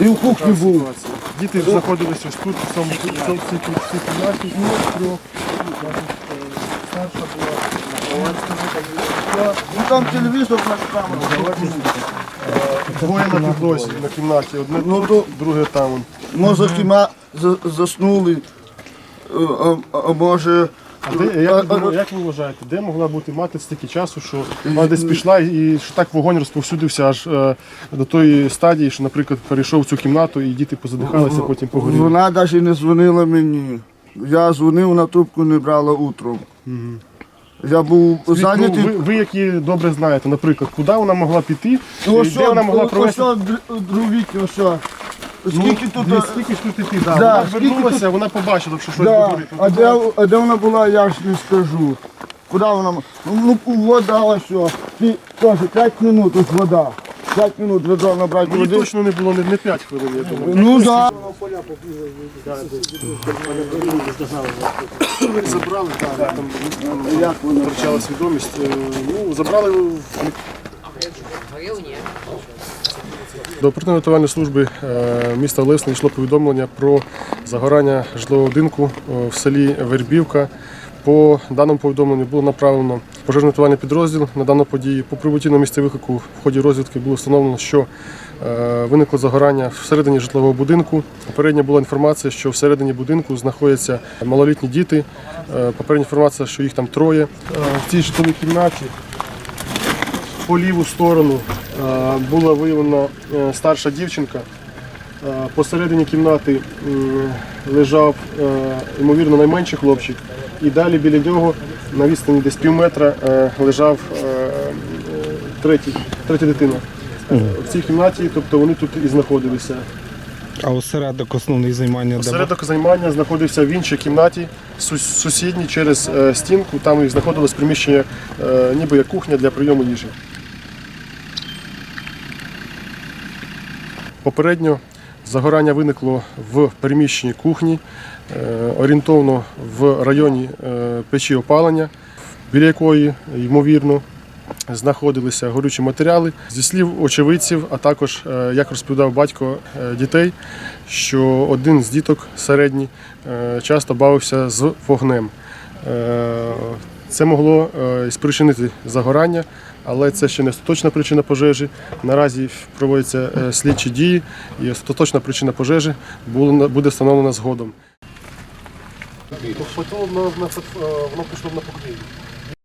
І в кухні був. Діти знаходилися ось тут, в цьому в цьому- в цій кі- цій кімнаті, трьох. Старша була, Ну там телевізор наш камера. двоє на підлозі на кімнаті, одне Ну, тут, друге там. Може кіма за- заснули. Е, може. А де, як, ви думаєте, як ви вважаєте, де могла бути мати стільки часу, що вона десь пішла і що так вогонь розповсюдився аж е, до тої стадії, що, наприклад, перейшов в цю кімнату і діти позадихалися, потім погоріли. Вона навіть не дзвонила мені. Я дзвонив на трубку, не брала утром. Я був Ну, зайнятий. ви, ви, які добре знаєте, наприклад, куди вона могла піти, і Ну, де вона могла провести. Ось дровіки, ось. що. Скільки тут. Ну, скільки ж тут іти, да. Да, вона скільки звернулася, вона побачила, що щось Да. горить. А, де, а де вона була, я ж не скажу. Куди вона? м- Ну, вода ось що. Ти теж 5 минут ось вода. 5 минут ведро набрати Мені води. точно не було не, не 5 хвилин, я думаю. Ну так. Забрали, так, там Як вона? втрачала свідомість. Е, Ну, забрали в До оперативно-рятувальної служби е, міста Лесне йшло повідомлення про загорання житлового будинку е, в селі Вербівка. По даному повідомленню було направлено пожежно-рятувальний підрозділ на дану подію. По прибутті на місце виклику в ході розвідки було встановлено, що е, виникло загорання всередині житлового будинку. Попередня була інформація, що всередині будинку знаходяться малолітні діти. Попередня інформація, що їх там троє. В цій житловій кімнаті по ліву сторону е, була виявлена е, старша дівчинка. Е, Посередині кімнати лежав, ймовірно, найменший хлопчик. І далі біля нього на відстані десь пів метра лежав третій, третя дитина. В цій кімнаті, тобто вони тут і знаходилися. А осередок основний займання? Осередок займання знаходився в іншій кімнаті, сусідній через стінку. Там їх знаходилось приміщення, ніби як кухня для прийому їжі. Попередньо загорання виникло в приміщенні кухні, е, орієнтовно в районі е, печі опалення, біля якої, ймовірно, знаходилися горючі матеріали. Зі слів очевидців, а також, е, як розповідав батько дітей, що один з діток середній часто бавився з вогнем. Е, Це могло е, спричинити загорання, але це ще не остаточна причина пожежі. Наразі проводяться е, слідчі дії, і остаточна причина пожежі буде встановлена згодом. Воно пішло на покрівлю.